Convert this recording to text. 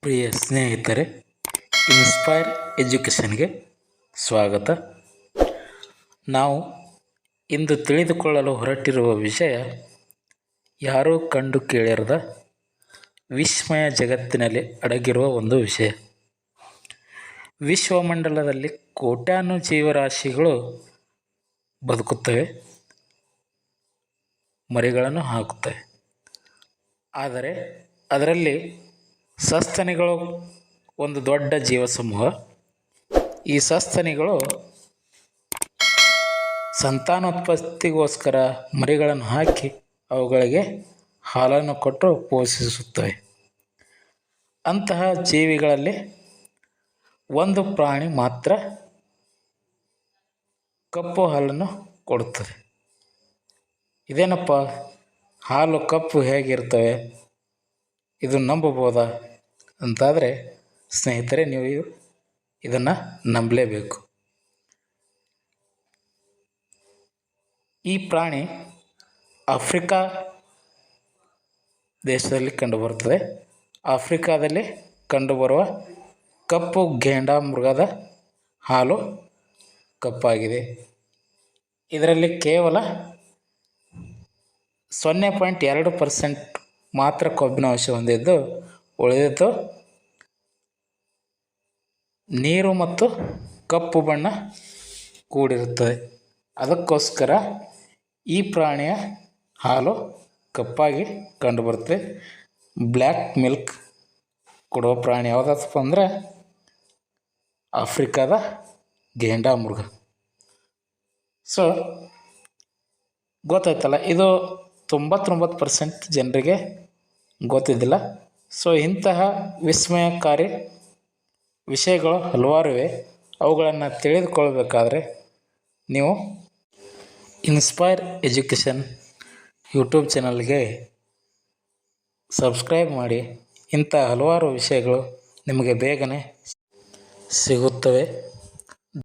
ಪ್ರಿಯ ಸ್ನೇಹಿತರೆ ಇನ್ಸ್ಪೈರ್ ಎಜುಕೇಷನ್ಗೆ ಸ್ವಾಗತ. ನಾವು ಇಂದು ತಿಳಿದುಕೊಳ್ಳಲು ಹೊರಟಿರುವ ವಿಷಯ, ಯಾರೂ ಕಂಡು ಕೇಳಿರದ ವಿಸ್ಮಯ ಜಗತ್ತಿನಲ್ಲಿ ಅಡಗಿರುವ ಒಂದು ವಿಷಯ. ವಿಶ್ವಮಂಡಲದಲ್ಲಿ ಕೋಟ್ಯಾನು ಜೀವರಾಶಿಗಳು ಬದುಕುತ್ತವೆ, ಮರಿಗಳನ್ನು ಹಾಕುತ್ತವೆ. ಆದರೆ, ಅದರಲ್ಲಿ ಸಸ್ತನಿಗಳು ಒಂದು ದೊಡ್ಡ ಜೀವ ಸಮೂಹ ಈ ಸಸ್ತನಿಗಳು ಸಂತಾನೋತ್ಪತ್ತಿಗೋಸ್ಕರ ಮರಿಗಳನ್ನು ಹಾಕಿ ಅವುಗಳಿಗೆ ಹಾಲನ್ನು ಕೊಟ್ಟು ಪೋಷಿಸುತ್ತವೆ. ಅಂತಹ ಜೀವಿಗಳಲ್ಲಿ ಒಂದು ಪ್ರಾಣಿ ಮಾತ್ರ ಕಪ್ಪು ಹಾಲನ್ನು ಕೊಡುತ್ತದೆ. ಇದೇನಪ್ಪ? ಹಾಲು, ಕಪ್ಪು ಹೇಗಿರ್ತವೆ? ಇದು ನಂಬಬೋದಾ ಅಂತಾದರೆ, ಸ್ನೇಹಿತರೆ, ನೀವು ಇದನ್ನು ನಂಬಲೇಬೇಕು. ಈ ಪ್ರಾಣಿ ಆಫ್ರಿಕಾ ದೇಶದಲ್ಲಿ ಕಂಡುಬರುತ್ತದೆ. ಆಫ್ರಿಕಾದಲ್ಲಿ ಕಂಡುಬರುವ ಕಪ್ಪು ಮೃಗದ ಹಾಲು ಕಪ್ಪಾಗಿದೆ. ಇದರಲ್ಲಿ ಕೇವಲ ಸೊನ್ನೆ ಪಾಯಿಂಟ್ ಎರಡು ಪರ್ಸೆಂಟ್ ಮಾತ್ರ ಕೊಬ್ಬಿನ ಅಂಶ ಹೊಂದಿದ್ದು ಉಳಿದಿದ್ದು ನೀರು ಮತ್ತು ಕಪ್ಪು ಬಣ್ಣ ಕೂಡಿರುತ್ತದೆ. ಅದಕ್ಕೋಸ್ಕರ ಈ ಪ್ರಾಣಿಯ ಹಾಲು ಕಪ್ಪಾಗಿ ಕಂಡುಬರುತ್ತೆ ಬ್ಲ್ಯಾಕ್ ಮಿಲ್ಕ್ ಕೊಡುವ ಪ್ರಾಣಿ ಯಾವುದಪ್ಪ ಅಂದರೆ ಆಫ್ರಿಕಾದ ಗೇಂಡಾ ಮೃಗ ಸೊ ಗೊತ್ತಾಯ್ತಲ್ಲ, ಇದು ತೊಂಬತ್ತೊಂಬತ್ತು ಪರ್ಸೆಂಟ್ ಜನರಿಗೆ ಗೊತ್ತಿದ್ದಿಲ್ಲ. ಸೊ ಇಂತಹ ವಿಸ್ಮಯಕಾರಿ ವಿಷಯಗಳು ಹಲವಾರು ಇವೆ. ಅವುಗಳನ್ನು ತಿಳಿದುಕೊಳ್ಬೇಕಾದ್ರೆ ನೀವು ಇನ್ಸ್ಪೈರ್ ಎಜುಕೇಷನ್ ಯೂಟ್ಯೂಬ್ ಚಾನಲ್ಗೆ ಸಬ್ಸ್ಕ್ರೈಬ್ ಮಾಡಿ. ಇಂಥ ಹಲವಾರು ವಿಷಯಗಳು ನಿಮಗೆ ಬೇಗನೆ ಸಿಗುತ್ತವೆ.